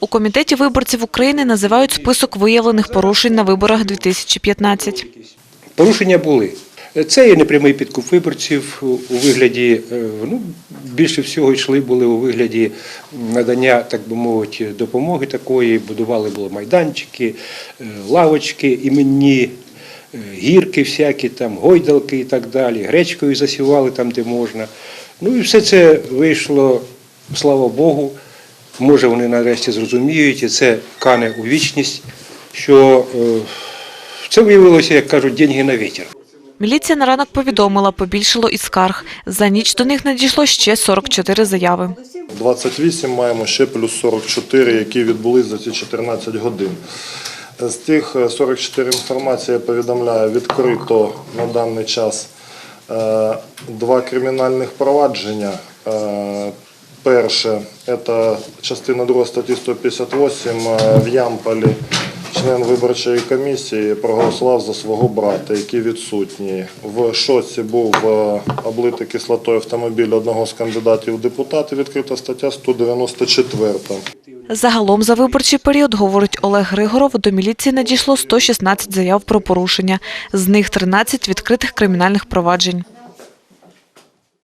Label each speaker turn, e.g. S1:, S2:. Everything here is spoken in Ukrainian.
S1: У комітеті виборців України називають список виявлених порушень на виборах 2015.
S2: Порушення були. Це і непрямий підкуп виборців у вигляді, е, ну, більше всього йшли були у вигляді надання, так би мовити, допомоги такої. Будували було майданчики, е, лавочки іменні, е, гірки всякі, там, гойдалки і так далі, гречкою засівали там, де можна. Ну і все це вийшло, слава Богу. Може, вони нарешті зрозуміють, і це кане у вічність, що е, це виявилося, як кажуть, деньги на вітер.
S1: Міліція на ранок повідомила, побільшало і скарг. За ніч до них надійшло ще 44 заяви.
S3: 28 маємо ще плюс 44, які відбулись за ці 14 годин. З тих е, 44 інформації я повідомляю, відкрито на даний час е, два кримінальних провадження. Перше це частина 2 статті 158 е, в Ямполі. Член виборчої комісії проголосував за свого брата, який відсутній. В шоці був е, облитий кислотою автомобіль одного з кандидатів у депутати. Відкрита стаття 194.
S1: Загалом за виборчий період, говорить Олег Григоров, до міліції надійшло 116 заяв про порушення. З них 13 відкритих кримінальних проваджень.